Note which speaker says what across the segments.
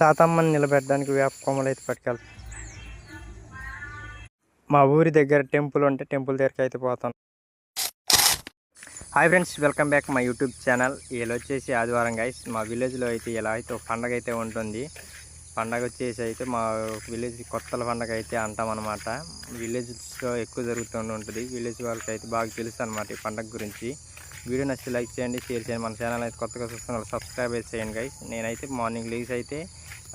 Speaker 1: తాతమ్మని నిలబెట్టడానికి వేప కొమ్మలు అయితే పట్టుకెళ్తాను మా ఊరి దగ్గర టెంపుల్ ఉంటే టెంపుల్ దగ్గరికి అయితే పోతాం. Hi friends welcome back my YouTube channel. ఇలా వచ్చేసి ఆదివారం గైస్ మా విలేజ్లో అయితే ఇలా అయితే పండగ అయితే ఉంటుంది. పండగ వచ్చేసి అయితే మా విలేజ్ కొత్తల పండగ అయితే అంటామన్నమాట విలేజ్లో ఎక్కువ జరుగుతూ ఉంటుంది విలేజ్ వాళ్ళకి అయితే బాగా తెలుసు అనమాట ఈ పండగ గురించి. వీడియో నచ్చితే లైక్ చేయండి షేర్ చేయండి. మన ఛానల్ అయితే కొత్తగా చూస్తున్నారు సబ్స్క్రైబ్ అయితే చేయండి గైస్ నేనైతే మార్నింగ్ లీవ్స్ అయితే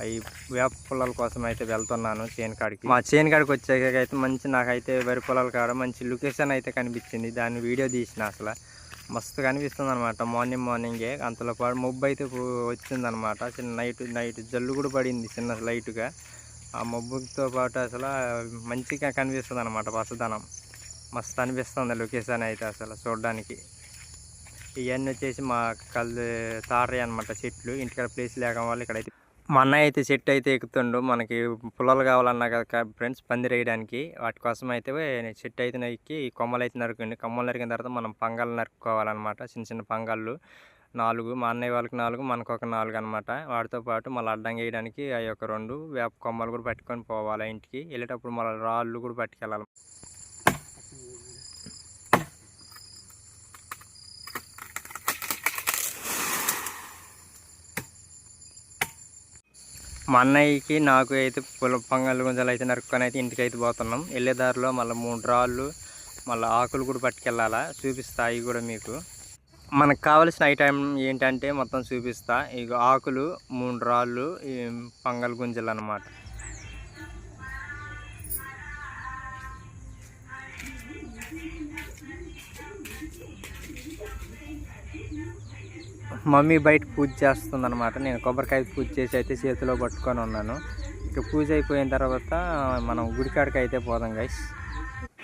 Speaker 1: అవి వేప పొలాల కోసం అయితే వెళ్తున్నాను చేను కాడికి. మా చేను కాడికి వచ్చాక అయితే మంచి నాకైతే వరి పొలాల కాడ మంచి లొకేషన్ అయితే కనిపించింది. దాన్ని వీడియో తీసిన అసలు మస్తు కనిపిస్తుంది అనమాట మార్నింగ్ మార్నింగే అంతలో పాటు మబ్బు అయితే వచ్చిందనమాట చిన్న నైట్ నైట్ జల్లు కూడా పడింది చిన్న లైట్గా. ఆ మబ్బుతో పాటు అసలు మంచిగా కనిపిస్తుంది అనమాట పసదనం మస్తు అనిపిస్తుంది లొకేషన్ అయితే అసలు చూడడానికి. ఇవన్నీ వచ్చేసి మా కళ్ళు తారయ్య అనమాట చెట్లు. ఇంటికాడ ప్లేస్ లేక వల్ల ఇక్కడైతే మా అన్నయ్య అయితే చెట్టు అయితే ఎక్కుతుండు. మనకి పొలాలు కావాలన్నా కదా ఫ్రెండ్స్ పందిరి వేయడానికి వాటి కోసం అయితే చెట్టు అయితే ఎక్కి కొమ్మలు అయితే నరుకుండి కొమ్మలు నరికిన తర్వాత మనం పంగాలు నరుక్కోవాలన్నమాట. చిన్న చిన్న పంగాళ్ళు. నాలుగు మా అన్నయ్య వాళ్ళకి నాలుగు మనకు ఒక నాలుగు అనమాట వాటితో పాటు మళ్ళీ అడ్డం వేయడానికి ఆ యొక్క రెండు వేప కొమ్మలు కూడా పట్టుకొని పోవాలి ఇంటికి. వెళ్ళేటప్పుడు మళ్ళీ రాళ్ళు కూడా పట్టుకెళ్ళాలి. మా అన్నయ్యకి నాకు అయితే పొల పొంగల్ గుంజలు అయితే నరుక్కొని అయితే ఇంటికి అయితే పోతున్నాం. వెళ్ళే దారిలో మళ్ళీ మూడు రాళ్ళు మళ్ళీ ఆకులు కూడా పట్టుకెళ్ళాలా? చూపిస్తా అవి కూడా మీకు. మనకు కావలసిన ఐటమ్ ఏంటంటే మొత్తం చూపిస్తా. ఇక ఆకులు మూడు రాళ్ళు పంగల్ పొంగల్ గుంజలు అన్నమాట. మమ్మీ బయట పూజ చేస్తుంది అనమాట నేను కొబ్బరికాయ పూజ చేసి అయితే చేతిలో పట్టుకొని ఉన్నాను. ఇక పూజ అయిపోయిన తర్వాత మనం గుడికాడికి అయితే పోదాం గైస్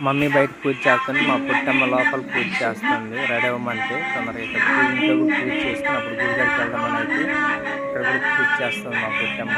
Speaker 1: మమ్మీ బయట పూజ చేస్తుంది. మా పుట్టమ్మ లోపల పూజ చేస్తుంది. రెడీ అవ్వమంటే తొందరగా ఇక్కడ పూజ ఇంట్లో పూజ చేసుకుని అప్పుడు గుడికాడికి వెళ్దామని అయితే ఇక్కడ కూడా పూజ చేస్తుంది మా పుట్టమ్మ.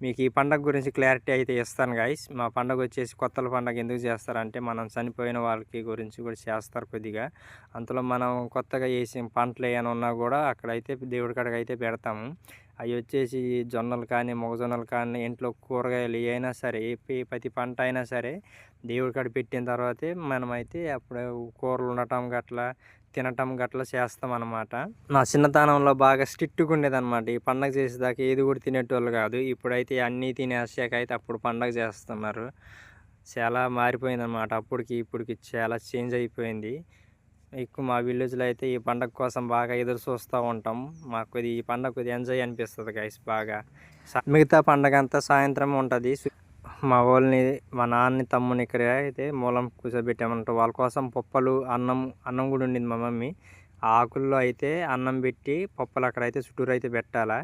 Speaker 1: మీకు ఈ పండగ గురించి క్లారిటీ అయితే ఇస్తాను గాయస్ మా పండగ వచ్చేసి కొత్తల పండగ ఎందుకు చేస్తారంటే మనం చనిపోయిన వాళ్ళకి గురించి కూడా చేస్తారు కొద్దిగా. అంతలో మనం కొత్తగా వేసిన పంటలు ఏమైనా ఉన్నా కూడా అక్కడైతే దేవుడి కాడకి అయితే పెడతాము. అవి వచ్చేసి జొన్నలు కానీ మొగజొన్నలు కానీ ఇంట్లో కూరగాయలు అయినా సరే ప్రతి పంట అయినా సరే దేవుడి కాడ పెట్టిన తర్వాతే మనమైతే అప్పుడు కూరలు ఉండటం గట్లా తినటం గట్లా చేస్తాం అనమాట నా చిన్నతనంలో బాగా స్ట్రిక్ట్గా ఉండేదన్నమాట ఈ పండగ చేసేదాకా ఏది కూడా తినేటోళ్ళు కాదు. ఇప్పుడైతే అన్నీ తినేసాక అయితే అప్పుడు పండగ చేస్తున్నారు. చాలా మారిపోయిందన్నమాట. అప్పటికి ఇప్పటికి చాలా చేంజ్ అయిపోయింది ఎక్కువ మా విలేజ్లో అయితే ఈ పండగ కోసం బాగా ఎదురు చూస్తూ ఉంటాం. మాకు ఇది ఈ పండగ కొద్దిగా ఎంజాయ్ అనిపిస్తుంది గైస్ బాగా. మిగతా పండగ అంతా సాయంత్రం ఉంటుంది. మా వాళ్ళని మా నాన్నని తమ్ముని ఇక్కడ అయితే మూలం కూర్చోబెట్టామంట. వాళ్ళ కోసం పప్పలు అన్నం అన్నం కూడా ఉండింది మా మమ్మీ. ఆకుల్లో అయితే అన్నం పెట్టి పప్పలు అక్కడ అయితే చుట్టూరు అయితే పెట్టాలా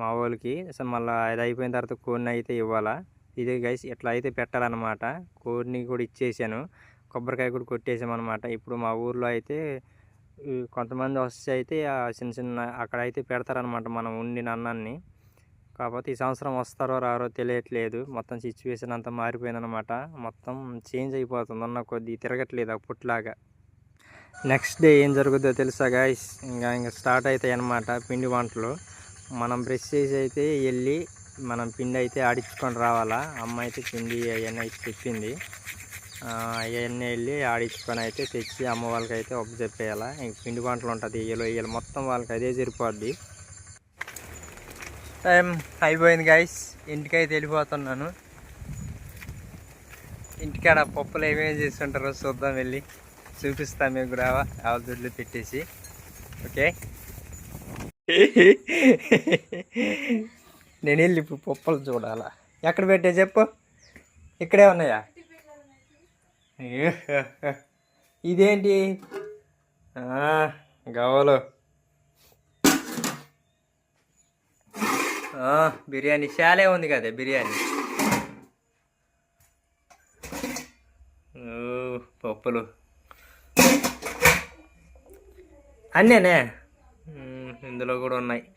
Speaker 1: మా వాళ్ళకి. సో మళ్ళీ అది అయిపోయిన తర్వాత కోడిని అయితే ఇవ్వాలా. ఇదే గైస్ ఇట్లా అయితే పెట్టాలన్నమాట. కోడిని కూడా ఇచ్చేసాను. కొబ్బరికాయ కూడా కొట్టేసామన్నమాట. ఇప్పుడు మా ఊర్లో అయితే కొంతమంది వస్తే అయితే చిన్న చిన్న అక్కడ అయితే పెడతారనమాట మనం ఉండిన అన్నాన్ని. కాకపోతే ఈ సంవత్సరం వస్తారో రారో తెలియట్లేదు. మొత్తం సిచ్యువేషన్ అంతా మారిపోయిందనమాట మొత్తం చేంజ్ అయిపోతుంది. ఉన్న కొద్ది తిరగట్లేదు అప్పట్లాగా నెక్స్ట్ డే ఏం జరుగుతుందో తెలుసా ఇంకా ఇంకా స్టార్ట్ అవుతాయి అనమాట పిండి వంటలు. మనం బ్రష్ చేసి అయితే వెళ్ళి మనం పిండి అయితే ఆడించుకొని రావాలా? అమ్మ అయితే పిండి అవన్నీ అయితే తెచ్చింది. అవన్నీ వెళ్ళి ఆడించుకొని అయితే తెచ్చి అమ్మ వాళ్ళకైతే అయితే చెప్పేయాలా? ఇంక పిండి వంటలు ఉంటుంది ఇయ్యలో ఇయ్యలు. మొత్తం వాళ్ళకి అదే సరిపోద్ది. టైం అయిపోయింది గైస్ ఇంటికైతే వెళ్ళిపోతున్నాను. ఇంటికాడ పప్పులు ఏమేమి చేస్తుంటారో చూద్దాం వెళ్ళి. చూపిస్తాం మీకు కూడా ఆవుల పెట్టేసి. ఓకే? నేను వెళ్ళి ఇప్పుడు పప్పులు చూడాలా. ఎక్కడ పెట్టే చెప్పు? ఇక్కడే ఉన్నాయా? ఇదేంటి? గవలో గవ్వలు ఆ, బిర్యానీ చాలే ఉంది కదా బిర్యానీ. ఓ, పప్పులు. అన్నేనే? ఇందులో కూడా ఉన్నాయి.